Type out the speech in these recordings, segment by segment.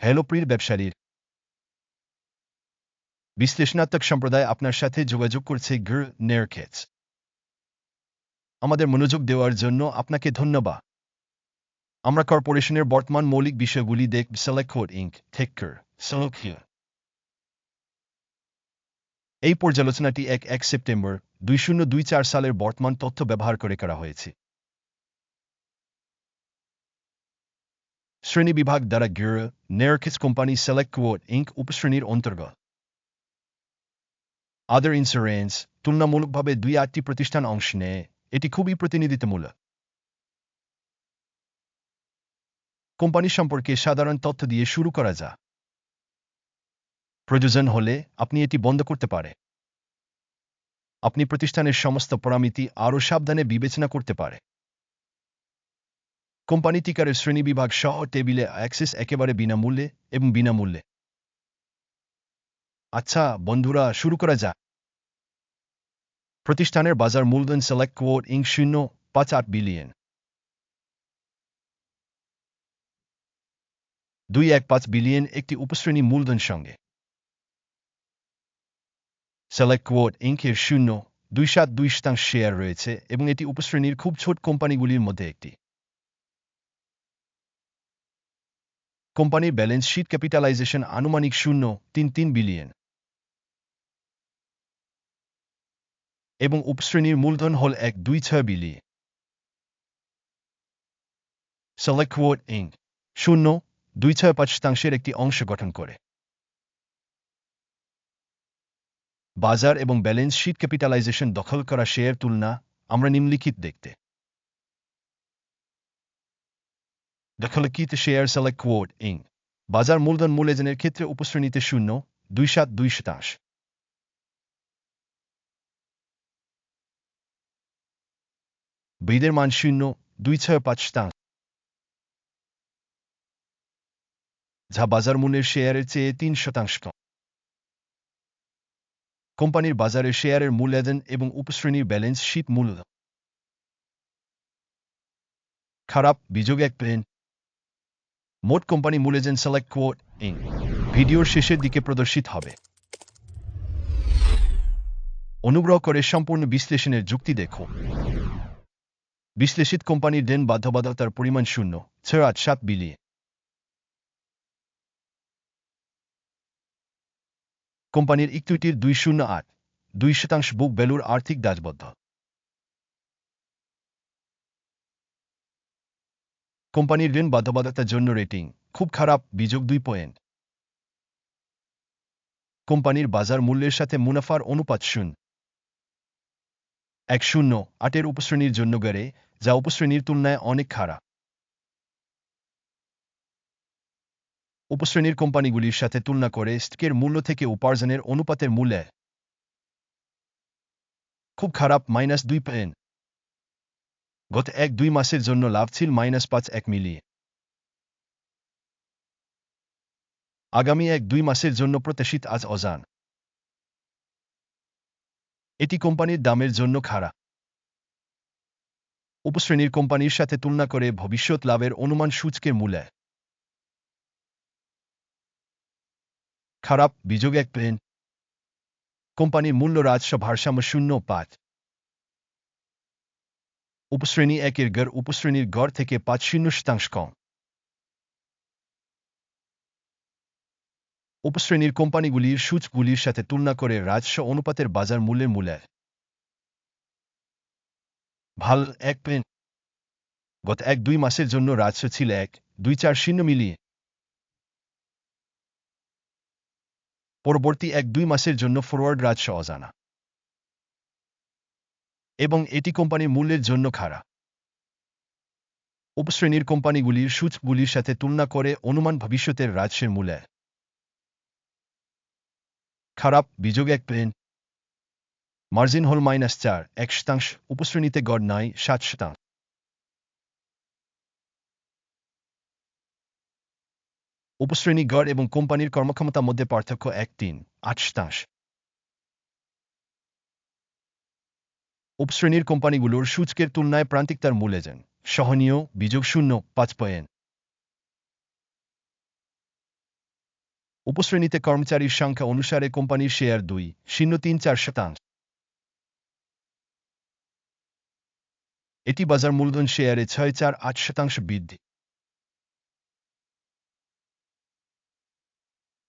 Hello প্রিয় ব্যবসায়ীর। বিশ্লেষণাত্মক সম্প্রদায় আপনার সাথে যোগাযোগ করছে গ্র নেরকেটস আমাদের মনোযোগ দেওয়ার জন্য আপনাকে ধন্যবাদ। আমরা কর্পোরেশনের বর্তমান মৌলিক বিষয়গুলি দেখ সেলেক্ট ইঙ্ক সেলকিয়া এই পর্যালোচনাটি এক এক সেপ্টেম্বর দুই শূন্য দুই চার সালের বর্তমান তথ্য ব্যবহার করে করা হয়েছে। শ্রেণি বিভাগ দ্বারা গির নেরকিস কোম্পানি সেলেক্ট কোড ইঙ্ক উপশ্রেণীর অন্তর্গত আদার ইন্স্যুরেন্স তুলনামূলকভাবে দুই আটটি প্রতিষ্ঠান অংশ নেয় এটি খুবই প্রতিনিধিত্বমূলক কোম্পানি সম্পর্কে সাধারণ তথ্য দিয়ে শুরু করা যা প্রয়োজন হলে আপনি এটি বন্ধ করতে পারে আপনি প্রতিষ্ঠানের সমস্ত পরামিতি আরও সাবধানে বিবেচনা করতে পারে কোম্পানি টিকারের শ্রেণীবিভাগ সহ টেবিলে অ্যাক্সেস একেবারে বিনামূল্যে এবং বিনামূল্যে। আচ্ছা বন্ধুরা, শুরু করা যাক। প্রতিষ্ঠানের বাজার মূলধন সিলেক্ট কোড ইং শূন্য, পাঁচ আট বিলিয়ন। দুই এক পাঁচ বিলিয়ন একটি উপশ্রেণী মূলধন সঙ্গে। সেলেক্ট কোড ইঙ্কের শূন্য, দুই সাত দুই শতাংশ শেয়ার রয়েছে এবং এটি উপশ্রেণীর খুব ছোট কোম্পানিগুলির মধ্যে একটি। কোম্পানির ব্যালেন্স শিট ক্যাপিটালাইজেশন আনুমানিক শূন্য, তিন তিন বিলিয়ন। এবং উপশ্রেণীর মূলধন হল এক দুই ছয় বিলিয়ন। সেলেক্ট কোড ইং শূন্য, দুই ছয় পাঁচ শতাংশের একটি অংশ গঠন করে। বাজার এবং ব্যালেন্স শিট ক্যাপিটালাইজেশন দখল করা শেয়ার তুলনা আমরা নিম্নলিখিত দেখতে। দখলকৃত শেয়ার সেলেক্ট কোড ইং বাজার মূলধন মূল্যজনের ক্ষেত্রে উপশ্রেণীতে শূন্য, দুই সাত, দুই শতাংশ বৈদের মান শূন্য, দুই ছয় পাঁচ শতাংশ যা বাজার মূল্যের শেয়ারের চেয়ে তিন শতাংশ কম। কোম্পানির বাজারের শেয়ারের মূল্যায়ন এবং উপশ্রেণীর ব্যালেন্স শীট মূল্য খারাপ, বিযোগ এক পেন মোট কোম্পানি মূল্যায়ন সেলেক্ট কোড ইং ভিডিওর শেষের দিকে প্রদর্শিত হবে। অনুগ্রহ করে সম্পূর্ণ বিশ্লেষণের যুক্তি দেখো বিশ্লেষিত কোম্পানির দেন বাধ্যবাধকতার পরিমাণ শূন্য, ছয় আট সাত বিলিয়ন। কোম্পানির ইকুইটির দুই শূন্য আট, দুই শতাংশ বুক ভ্যালুর আর্থিক দাজবদ্ধ কোম্পানির ঋণ বাধ্যবাধকতার জন্য রেটিং, খুব খারাপ, বিযোগ দুই পয়েন্ট। কোম্পানির বাজার মূল্যের সাথে মুনাফার অনুপাত শূন্য। এক শূন্য, আটের উপশ্রেণীর জন্য গড়ে, যা উপশ্রেণীর তুলনায় অনেক খারাপ। উপশ্রেণীর কোম্পানিগুলির সাথে তুলনা করে স্টকের মূল্য থেকে উপার্জনের অনুপাতের মূল্যে খুব খারাপ, মাইনাস দুই পয়েন্ট। গত এক দুই মাসের জন্য লাভ ছিল মাইনাস পাঁচ এক মিলিয়ে আগামী এক দুই মাসের জন্য প্রত্যাশিত আজ অজান। এটি কোম্পানির দামের জন্য খাড়া। উপশ্রেণীর কোম্পানির সাথে তুলনা করে ভবিষ্যৎ লাভের অনুমান সূচকের মূল্যে। খারাপ বিযোগ এক পেন। কোম্পানির মূল্য রাজস্ব ভারসাম্য শূন্য পাঁচ। উপশ্রেণী একের গড় উপশ্রেণীর গড় থেকে পাঁচ শূন্য শতাংশ কম। উপশ্রেণীর কোম্পানিগুলির সূচগুলির সাথে তুলনা করে রাজস্ব অনুপাতের বাজার মূল্যের মূল্যের ভালো এক পেন। গত এক দুই মাসের জন্য রাজস্ব ছিল এক, দুই চার শূন্য মিলিয়ে। পরবর্তী এক দুই মাসের জন্য ফরওয়ার্ড রাজস্ব অজানা। এবং এটি কোম্পানির মূল্যের জন্য খারাপ উপশ্রেণীর কোম্পানিগুলির সূচগুলির সাথে তুলনা করে অনুমান ভবিষ্যতের রাজস্বের মূল্যে। খারাপ বিযোগ এক পেন। মার্জিন হল মাইনাস চার, এক শতাংশ। উপশ্রেণীতে গড় নাই, সাত শতাংশ। উপশ্রেণী গড় এবং কোম্পানির কর্মক্ষমতার মধ্যে পার্থক্য এক তিন, আট শতাংশ। উপশ্রেণীর কোম্পানিগুলোর সূচকের তুলনায় প্রান্তিকতার মূল্যেজন সহনীয়, বিযোগ শূন্য, পাঁচ পয়েন্ট। উপশ্রেণীতে কর্মচারীর সংখ্যা অনুসারে কোম্পানির শেয়ার দুই, শূন্য তিন চার শতাংশ। এটি বাজার মূলধন শেয়ারে ছয় চার আট শতাংশ বৃদ্ধি।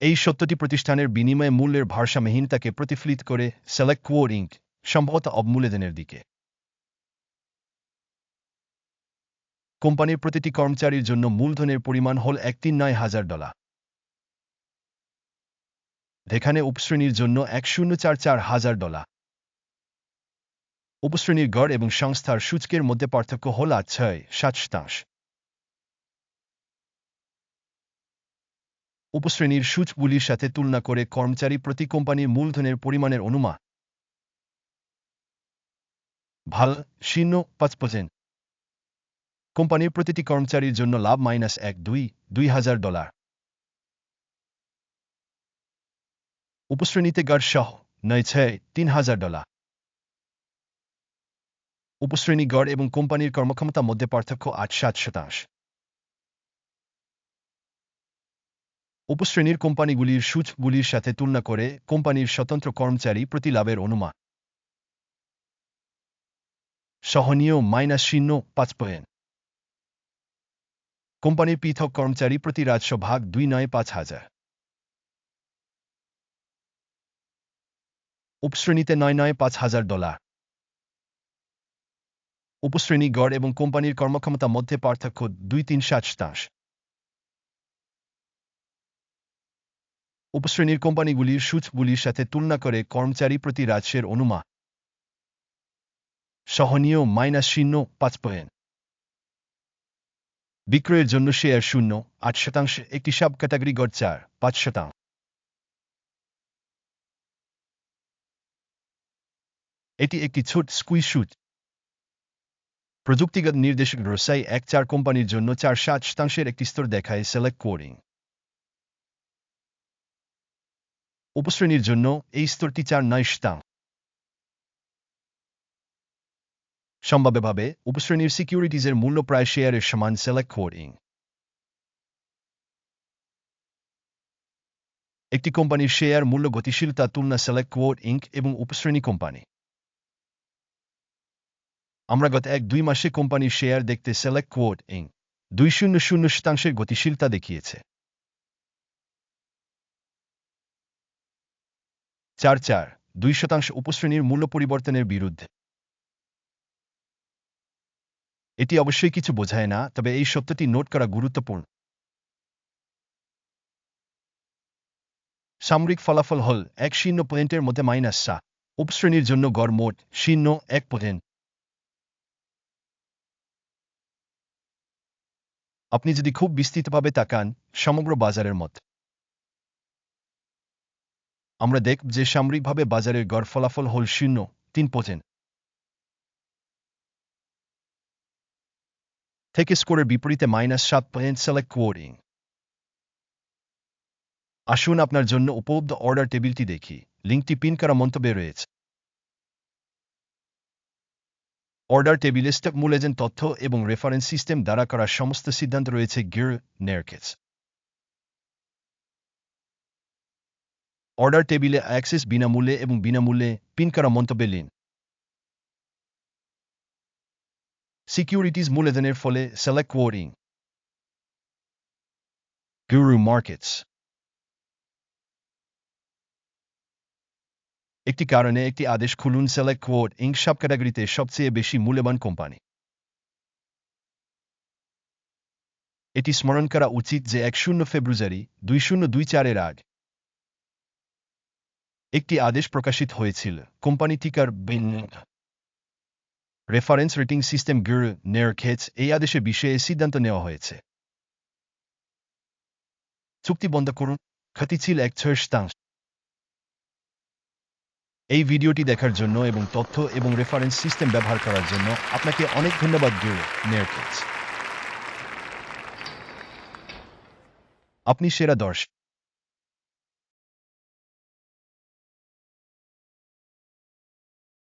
এই সত্যটি প্রতিষ্ঠানের বিনিময়ে মূল্যের ভারসাম্যহীনতাকে প্রতিফলিত করে সেলেক্ট কোয়ার ইঙ্ক সম্ভবত অবমূল্যদানের দিকে। কোম্পানির প্রতিটি কর্মচারীর জন্য মূলধনের পরিমাণ হল এক তিন নয় হাজার ডলার। যেখানে উপশ্রেণীর জন্য এক শূন্য চার চার হাজার ডলার। উপশ্রেণীর গড় এবং সংস্থার সূচকের মধ্যে পার্থক্য হল ছয়, সাত শতাংশ। উপশ্রেণীর সূচগুলির সাথে তুলনা করে কর্মচারী প্রতি কোম্পানির মূলধনের পরিমাণের অনুমান। ভালো শূন্য পাঁচ পার্সেন্ট কোম্পানির প্রতিটি কর্মচারীর জন্য লাভ মাইনাস এক, দুই দুই হাজার ডলার। উপশ্রেণীতে গড় সহ নয় ছয় তিন হাজার ডলার। উপশ্রেণী গড় এবং কোম্পানির কর্মক্ষমতা মধ্যে পার্থক্য আট, সাত শতাংশ। উপশ্রেণীর কোম্পানিগুলির সূচগুলির সাথে তুলনা করে কোম্পানির স্বতন্ত্র কর্মচারী প্রতি লাভের অনুমান। সহনীয় মাইনাস শূন্য পাঁচ পয়েন্ট। কোম্পানির পৃথক কর্মচারী প্রতি রাজস্ব ভাগ দুই নয় পাঁচ হাজার। উপশ্রেণীতে নয় নয় পাঁচ হাজার ডলার। উপশ্রেণী গড় এবং কোম্পানির কর্মক্ষমতা মধ্যে পার্থক্য দুই তিন সাত শতাংশ। উপশ্রেণীর কোম্পানিগুলির সূচগুলির সাথে তুলনা করে কর্মচারী প্রতি রাজস্বের অনুমান। সহনীয় মাইনাস শূন্য পাঁচ পয়েন্ট। বিক্রয়ের জন্য শেয়ার শূন্য, আট শতাংশ, একটি সাব ক্যাটাগরি গড় চার, পাঁচ শতাংশ। এটি একটি ছোট স্কুই সুট প্রযুক্তিগত নির্দেশক রসাই এক চার কোম্পানির জন্য চার সাত শতাংশের একটি স্তর দেখায় সেলেক্ট কোডিং উপশ্রেণীর জন্য এই স্তরটি চার নয় শতাংশ। সম্ভাব্যভাবে উপশ্রেণীর সিকিউরিটিজের মূল্য প্রায় শেয়ারের সমান সেলেক্ট কোডিং একটি কোম্পানির শেয়ার মূল্য গতিশীলতা তুলনা সেলেক্ট কোড ইঙ্ক এবং উপশ্রেণী কোম্পানি। আমরা গত এক দুই মাসে কোম্পানির শেয়ার দেখতে সেলেক্ট কোড ইং দুই শূন্য শূন্য শতাংশের গতিশীলতা দেখিয়েছে। চার চার, দুই শতাংশ উপশ্রেণীর মূল্য পরিবর্তনের বিরুদ্ধে। এটি অবশ্যই কিছু বোঝায় না, তবে এই সত্যটি নোট করা গুরুত্বপূর্ণ। সামরিক ফলাফল হল এক শূন্য পয়েন্টের মধ্যে মাইনাস সা উপশ্রেণীর জন্য গড় মোট শূন্য এক পয়েন্ট। আপনি যদি খুব বিস্তৃতভাবে তাকান, সমগ্র বাজারের মত। আমরা দেখব যে সামরিকভাবে বাজারের গড় ফলাফল হল শূন্য, তিন পর্সেন্ট থেকে স্কোরের বিপরীতে মাইনাস সাত পয়েন্ট সেলেক্ট কোডিং আসুন আপনার জন্য উপলব্ধ অর্ডার টেবিলটি দেখি। লিঙ্কটি পিন করা মন্তব্যে রয়েছে। অর্ডার টেবিলে স্টেপ মূল এজেন্ট তথ্য এবং রেফারেন্স সিস্টেম দ্বারা করা সমস্ত সিদ্ধান্ত রয়েছে গির নেরকেস অর্ডার টেবিলে অ্যাক্সেস বিনামূল্যে এবং বিনামূল্যে পিন করা মন্তব্যে লিন সিকিউরিটিজ মূলধনের ফলে সেলেক্ট কোডিং গুরু মার্কেটস একটি কারণে একটি আদেশ খুলুন সেলেক্ট কোড ইঙ্ক সব ক্যাটাগরিতে সবচেয়ে বেশি মূল্যবান কোম্পানি এটি স্মরণ করা উচিত যে এক শূন্য ফেব্রুয়ারি দুই শূন্য দুই চারের আগ একটি আদেশ প্রকাশিত হয়েছিল। Company ticker reference rating system Gir নেয়ারখেটস এই আদেশে বিষয়ে সিদ্ধান্ত নেওয়া হয়েছে। চুক্তি বন্ধ করুন। ক্ষতি ছিল এক ছয় শতাংশ এই ভিডিওটি দেখার জন্য এবং তথ্য এবং রেফারেন্স সিস্টেম ব্যবহার করার জন্য আপনাকে অনেক ধন্যবাদ গির নেয়ারখেটস আপনি সেরা দর্শক।